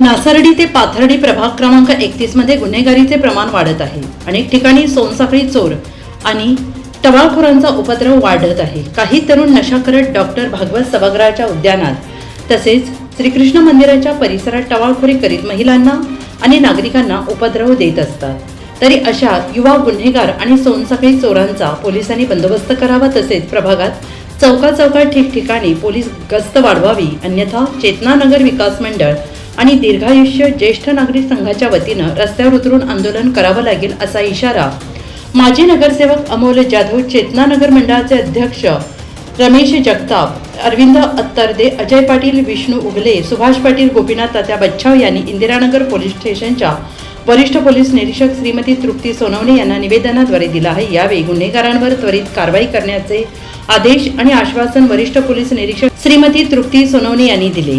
नासर्डी ते पाथर्डी प्रभाग क्रमांक एकतीसमध्ये गुन्हेगारीचे प्रमाण वाढत आहे. अनेक ठिकाणी सोनसाखळी चोर आणि टवाळखोरांचा उपद्रव वाढत आहे. काही तरुण नशा करत डॉक्टर भागवत सभागृहाच्या उद्यानात तसेच श्रीकृष्ण मंदिराच्या परिसरात टवाळखोरी करीत महिलांना आणि नागरिकांना उपद्रव देत असतात. तरी अशा युवा गुन्हेगार आणि सोनसाखळी चोरांचा पोलिसांनी बंदोबस्त करावा तसेच प्रभागात चौका चौका ठिकठिकाणी पोलीस गस्त वाढवावी अन्यथा चेतनानगर विकास मंडळ आणि दीर्घायुष्य ज्येष्ठ नागरिक संघाच्या वतीनं रस्त्यावर उतरून आंदोलन करावं लागेल असा इशारा माजी नगरसेवक अमोल जाधव चेतनानगर मंडळाचे अध्यक्ष रमेश जगताप अरविंद अत्तरदे अजय पाटील विष्णू उगले सुभाष पाटील गोपीनाथ तात्या बच्छाव यांनी इंदिरानगर पोलीस स्टेशनच्या वरिष्ठ पोलीस निरीक्षक श्रीमती तृप्ती सोनवणे यांना निवेदनाद्वारे दिला आहे. यावेळी गुन्हेगारांवर त्वरित कारवाई करण्याचे आदेश आणि आश्वासन वरिष्ठ पोलीस निरीक्षक श्रीमती तृप्ती सोनवणे यांनी दिले.